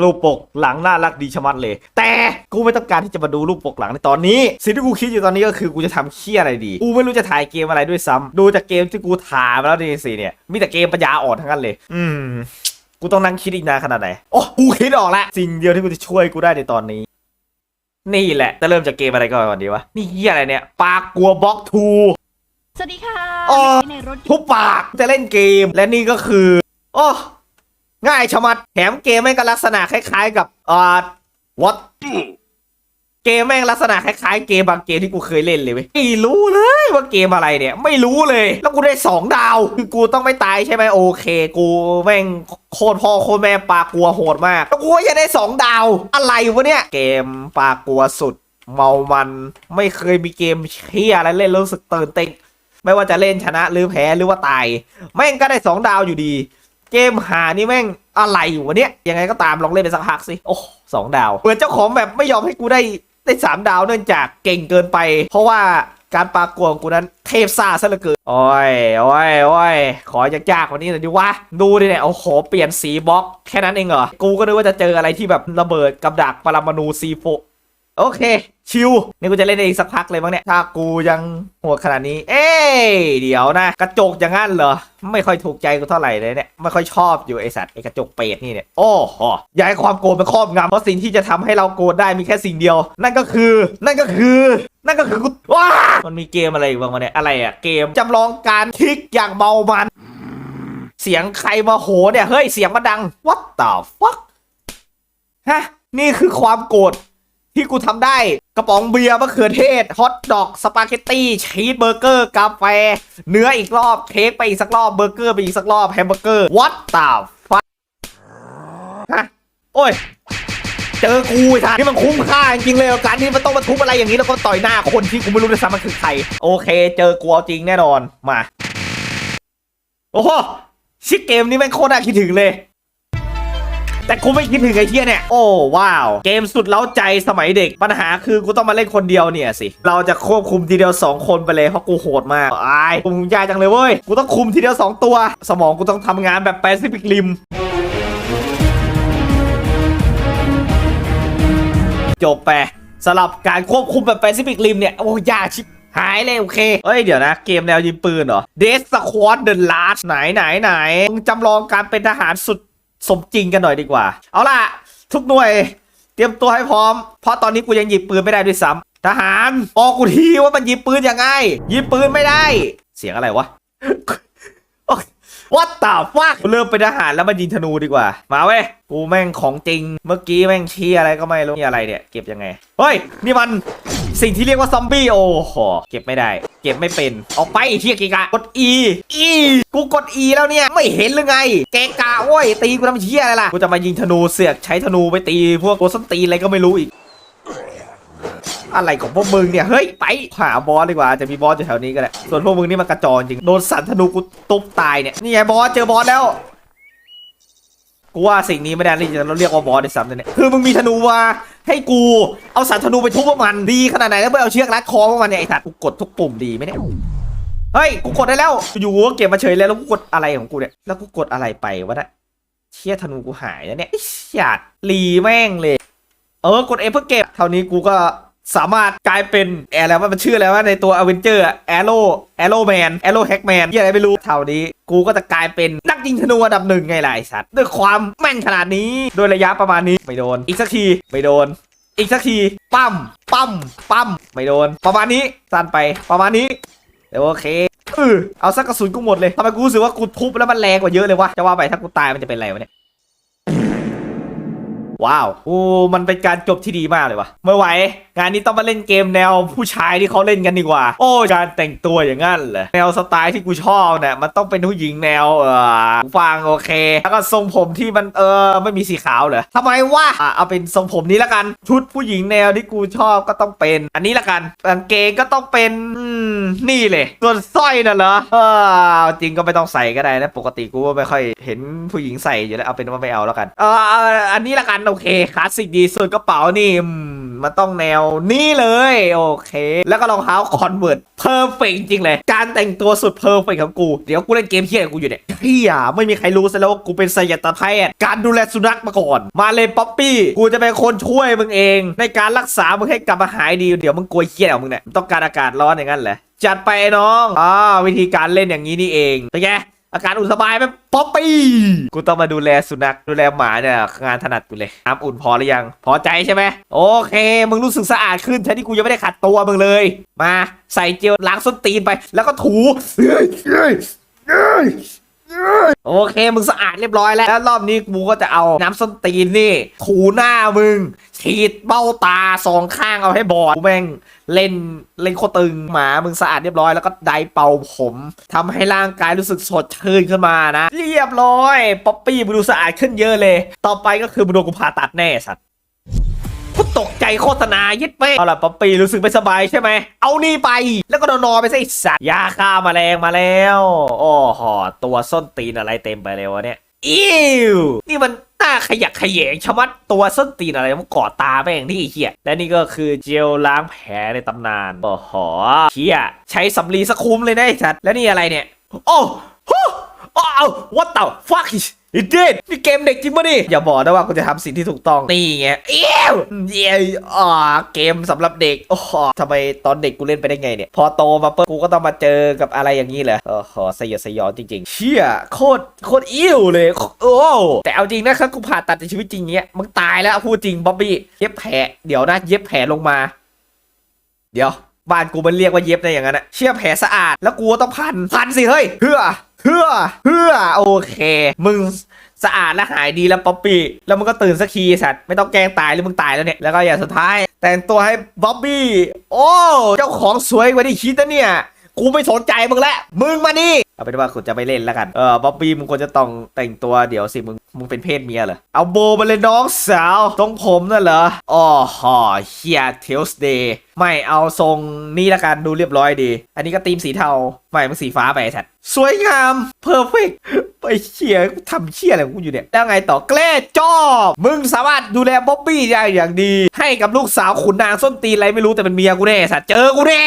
รูปปกหลังน่ารักดีชะมัดเลย แต่กูไม่ต้องการที่จะมาดูรูปปกหลังในตอนนี้สิ่งที่กูคิดอยู่ตอนนี้ก็คือกูจะทำเคี้ยอะไรดี กูไม่รู้จะถ่ายเกมอะไรด้วยซ้ำดูจากเกมที่กูถ่ายมาแล้วนี่สิเนี่ยมีแต่เกมปัญญาอ่อนทั้งนั้นเลย อืมกูต้องนั่งคิดอีกนานขนาดไหนโอ้กูคิดออกแล้วสิ่งเดียวที่กูจะช่วยกูได้ในตอนนี้นี่แหละจะเริ่มจากเกมอะไรก่อนดีวะนี่เฮียอะไรเนี่ยปากกลัวบล็อกทูสวัสดีค่ะอ๋อในรถยทุนต์บปากจะเล่นเกมและนี่ก็คือโอ้ ง่ายชะมัดแถมเกมแม่งก็ลักษณะคล้ายๆ กับอ่า what เกมแม่งลักษณะคล้ายๆเกมบางเกมที่กูเคยเล่นเลยเว้ยไม่รู้เลยว่าเกมอะไรเนี่ย ไม่รู้เลย แล้วกูได้สองดาว คือกูต้องไม่ตายใช่ไหมโอเค กูแม่งโคตรพ่อโคตรแม่ปากกลัวโหดมากแล้วกูยังได้สองดาว อะไรวะเนี่ย เกมปากกลัวสุด เมามันไม่เคยมีเกมเฮียอะไรเล่นรู้สึกตื่นเต้นไม่ว่าจะเล่นชนะหรือแพ้หรือว่าตาย แม่งก็ได้สองดาวอยู่ดี เกมหานี่แม่งอะไรอยู่วะเนี่ยยังไงก็ตามลองเล่นไปสักพักสิ โอ้สองดาว เหมือนเจ้าของแบบไม่ยอมให้กูได้ได้สามดาวเนื่องจากเก่งเกินไป เพราะว่าการปากฏของกูนั้นเทพซาซะเหลือเกิน โอ้ย โอ้ย โอ้ย ขอยากๆกว่านี้หน่อยดิวะ ดูดิเนี่ยโอ้โหเปลี่ยนสีบล็อก แค่นั้นเองเหรอ กูก็นึกว่าจะเจออะไรที่แบบระเบิดกับดักปรมาณูซีโฟ โอเค ชิวนี่กูจะเล่นอีกสักพักเลยมั้งเนี่ย ถ้ากูยังโหดขนาดนี้ เอ้ยเดี๋ยวนะ กระจกอย่างนั้นเหรอ ไม่ค่อยถูกใจกูเท่าไหร่เลยเนี่ย ไม่ค่อยชอบอยู่ไอสัตว์ไอกระจกเป็ดนี่เนี่ย โอ้โหย่าให้ความโกรธมันครอบงำเพราะสิ่งที่จะทำให้เราโกรธได้มีแค่สิ่งเดียว นั่นก็คือ นั่นก็คือ นั่นก็คือกูว้ามันมีเกมอะไรอีกบ้างวะเนี่ย อะไรอะเกมจำลองการคลิกอย่างเมามัน เสียงใครมาโหเนี่ย เฮ้ย เสียงมันดัง what the fuck ฮะ นี่คือความโกรธ ที่กูทำได้กระป๋องเบียร์มะเขือเทศฮอทดอกสปาเกตตี้ชีสเบอร์เกอร์กาแฟ เนื้ออีกรอบเค้กไปอีกสักรอบเบอร์เกอร์ไปอีกสักรอบแฮมเบอร์เกอร์ what the fuck ฮะโอ้ยเจอกูไอ้ท่านนี่มันคุ้มค่าจริงเลยกับการที่มันต้องมาทุบอะไรอย่างนี้แล้วก็ต่อยหน้าคนที่กูไม่รู้ด้วยซ้ำมันคือใครโอเค เจอกูเอาจริงแน่นอนมา โอ้โหชิคเกมนี้แม่งโคตรน่าคิดถึงเลย แต่กูไม่คิดถึงไอ้เที่ยเนี่ย โอ้ว้าว เกมสุดเล้าใจสมัยเด็ก ปัญหาคือกูต้องมาเล่นคนเดียวเนี่ยสิ เราจะควบคุมทีเดียว 2 คนไปเลยเพราะกูโหดมากอายกูยากจังเลยเว้ย กูต้องคุมทีเดียว 2 ตัว สมองกูต้องทำงานแบบแปซิฟิกริมจบไปสำหรับการควบคุมแบบแปซิฟิกริมเนี่ย โอ้ยากชิบหายเลยโอเค เอ้ยเดี๋ยวนะ เกมแนวยิงปืนเหรอ Death Squad The Last ไหนไหนไหนมึงจำลองการเป็นทหารสุด สมจริงกันหน่อยดีกว่า เอาล่ะ ทุกหน่วย เตรียมตัวให้พร้อม เพราะตอนนี้กูยังหยิบปืนไม่ได้ด้วยซ้ำทหารบอกกูทีว่ามันหยิบปืนยังไงหยิบปืนไม่ได้ เสียงอะไรวะวัดต่าฟักเริ่มเป็นทหารแล้วมายิงธนูดีกว่า มาเว้ย กูแม่งของจริง เมื่อกี้แม่งเชียอะไรก็ไม่รู้นี่อะไรเนี่ย เก็บยังไง เฮ้ย นี่มัน สิ่งที่เรียกว่าซอมบี้โอ้โหเก็บไม่ได้ เก็บไม่เป็นออกไปเทียกีกะกด E E กูกด E แล้วเนี่ย ไม่เห็นหรือไง เกกะโว้ยตีกูทำเชียอะไรล่ะกูจะมายิงธนูเสือกใช้ธนูไปตี พวกตัวส้นตีอะไรก็ไม่รู้อีกอะไรของพวกมึงเนี่ย เฮ้ย ไปหาบอสดีกว่าจะมีบอสอยู่แถวนี้ก็ได้ส่วนพวกมึงนี่มันกระจอกจริง โดนสันธนูกูตุบตายเนี่ย นี่ไงบอสเจอบอสแล้ว กูว่าสิ่งนี้ไม่ได้ที่จะเราเรียกว่าบอสในซ้ำเลยเนี่ย คือมึงมีธนูมา ให้กูเอาสันธนูไปทุบพวกมันดีขนาดไหนแล้วไปเอาเชือกรัดคอพวกมันเนี่ยไอ้สัตว์กูกดทุกปุ่มดีไหมเนี่ยเฮ้ยกูกดได้แล้วอยู่ก็เก็บมาเฉยเลยแล้วกูกดอะไรของกูเนี่ยแล้วกูกดอะไรไปวะเนี่ยเชี่ยธนูกูหายแล้วเนี่ยไอ้สัตว์รีแม่งเลย เออกดเอเพื่อเก็บเท่านี้กูก็ สามารถกลายเป็นแอร์แล้วว่ามันชื่ออะไรว่าในตัวอเวนเจอร์แอโร่แอโร่แมนแอโร่แฮกแมนที่อะไรไม่รู้เท่านี้ กูก็จะกลายเป็นนักยิงธนูอันดับหนึ่งไงล่ะไอ้สัตว์ด้วยความแม่นขนาดนี้โดยระยะประมาณนี้ไม่โดน อีกสักทีไม่โดน อีกสักทีปั้มปั้มปั้มไม่โดน ประมาณนี้สั้นไปประมาณนี้เดี๋ยวโอเคเออเอาสักกระสุนกูหมดเลยทำไมกูรู้สึกว่ากูทุบแล้วมันแรงกว่าเยอะเลยวะจะว่าไปถ้ากูตายมันจะเป็นอะไรวะเนี่ย ว้าวโอ้มันเป็นการจบที่ดีมากเลยวะไม่ไหว งานนี้ต้องมาเล่นเกมแนวผู้ชายที่เขาเล่นกันดีกว่า โอ้การแต่งตัวอย่างนั้นเหรอแนวสไตล์ที่กูชอบเนี่ยมันต้องเป็นผู้หญิงแนวเออฟังโอเค แล้วก็ทรงผมที่มันเออไม่มีสีขาวเหรอทำไมวะอะเอาเป็นทรงผมนี้ละกัน ชุดผู้หญิงแนวที่กูชอบก็ต้องเป็น อันนี้ละกันกางเกงก็ต้องเป็นนี่เลยส่วนสร้อยน่ะเหรอเออจริงก็ไม่ต้องใส่ก็ได้นะ ปกติกูก็ไม่ค่อยเห็นผู้หญิงใส่อยู่แล้วเอาเป็นว่าไม่เอาแล้วกัน เอออันนี้ละกันโอเคคลาสสิกดีส่วนกระเป๋านี่มมันต้องแนวนี่เลย โอเค แล้วก็รองเท้าคอนเวิร์ตเพอร์เฟกจริงเลย การแต่งตัวสุดเพอร์เฟกของกู เดี๋ยวกูเล่นเกมเฮี้ยนกูอยู่เนี่ยเฮียไม่มีใครรู้ซะแล้วว่ากูเป็นไซยาตแพทย์การดูแลสุนัขมาก่อน มาเลยป๊อปปี้กูจะเป็นคนช่วยมึงเอง ในการรักษามึงให้กลับมาหายดีเดี๋ยวมึงกลัวเฮี้ยของมึงเนี่ยต้องการอากาศร้อนอย่างนั้นเหรอจัดไปไอ้น้อง อ่าวิธีการเล่นอย่างนี้นี่เองเป็นไง อาการอุ่นสบายไหมป๊อปปี้กูต้องมาดูแลสุนัขดูแลหมาเนี่ยงานถนัดกูเลยน้ำอุ่นพอหรือยัง พอใจใช่ไหมโอเค มึงรู้สึกสะอาดขึ้นแทนที่กูยังไม่ได้ขัดตัวมึงเลย มาใส่เจลล้างส้นตีนไป แล้วก็ถูเฮ้ยเฮ้ยเฮ้ย โอเค มึงสะอาดเรียบร้อยแล้ว แล้วรอบนี้กูก็จะเอาน้ำส้นตีนนี่ ถูหน้ามึง ฉีดเบ้าตาสองข้างเอาให้บอดกูแม่งเล่นเล่นโคตรตึงหมา มึงสะอาดเรียบร้อยแล้วก็ไดเป่าผมทำให้ร่างกายรู้สึกสดชื่นขึ้นมานะ เรียบร้อย ป๊อปปี้มึงดูสะอาดขึ้นเยอะเลย ต่อไปก็คือมึงโดนกูผ่าตัดแน่สัตว์ โฆษณายึดไปเอาล่ะป๊อปปี้รู้สึกไม่สบายใช่ไหม เอานี่ไป แล้วก็นอนไปซะไอ้สัตว์ยาฆ่าแมลงมาแล้วโอ้โหตัวส้นตีนอะไรเต็มไปเลยวะเนี่ยอิวนี่มันหน้าขยักขยงชะมัดตัวส้นตีนอะไรมันกาะตาแม่งที่เหี้ยและนี่ก็คือเจลล้างแผลในตำนานโอ้โหเหี้ยใช้สำลีสกคุ้มเลยนะไอ้สัตว์แล้วนี่อะไรเนี่ย โอ้โหอ้าว what the fuck is it did นี่เกมเด็กจริงปะนี่อย่าบอกนะว่ากูจะทำสิ่งที่ถูกต้อง นี่ไงเอี้ยวเอี้ยวอ่าเกมสำหรับเด็กโอ้โหทำไมตอนเด็กกูเล่นไปได้ไงเนี่ย พอโตมาเปิดกูก็ต้องมาเจอกับอะไรอย่างนี้เหรอโอ้โหสยดสยองจริงๆ เชี่ยโคตรโคตรอิ่วเลยโอ้แต่เอาจริงนะครับกูผ่าตัดในชีวิตจริงเนี้ยมึงตายแล้วพูดจริงบ๊อบบี้เย็บแผลเดี๋ยวนะเย็บแผลลงมา เดี๋ยวบ้านกูมันเรียกว่าเย็บนะอย่างนั้นอะเชี่ยแผลสะอาดแล้วกูก็ต้องพันพันสิเฮ้ยเพื่อ เพื่อเพื่อโอเค มึงสะอาดและหายดีแล้วป๊อปปี้ แล้วมึงก็ตื่นสักทีสัตว์ไม่ต้องแกล้งตายหรือมึงตายแล้วเนี่ย แล้วก็อย่างสุดท้าย แต่งตัวให้บ๊อบบี้ โอ้ เจ้าของสวยกว่าที่คิดนะเนี่ย กูไม่สนใจมึงแล้วมึงมานี่ เอาเป็นว่ากูจะไม่เล่นแล้วกัน เออบ๊อบบี้มึงควรจะต้องแต่งตัวเดี๋ยวสิมึงมึงเป็นเพศเมียเหรอ เอาโบมาเลยน้องสาวตรงผมนั่นเหรออ๋อหอเฮียเทลส์เดย์ไม่เอาทรงนี้ละกันดูเรียบร้อยดี อันนี้ก็ตีมสีเทา ไม่มึงสีฟ้าไปไอ้สัตว์สวยงามเพอร์เฟกไปเชียกูทำเชียอะไรของกูอยู่เนี่ย แล้วไงต่อแกล้จอบมึงสามารถดูแลบ๊อบบี้ได้อย่างดี ให้กับลูกสาวขุนนางส้นตีนอะไรไม่รู้แต่เป็นเมียกูแน่สัตว์เจอกูแน่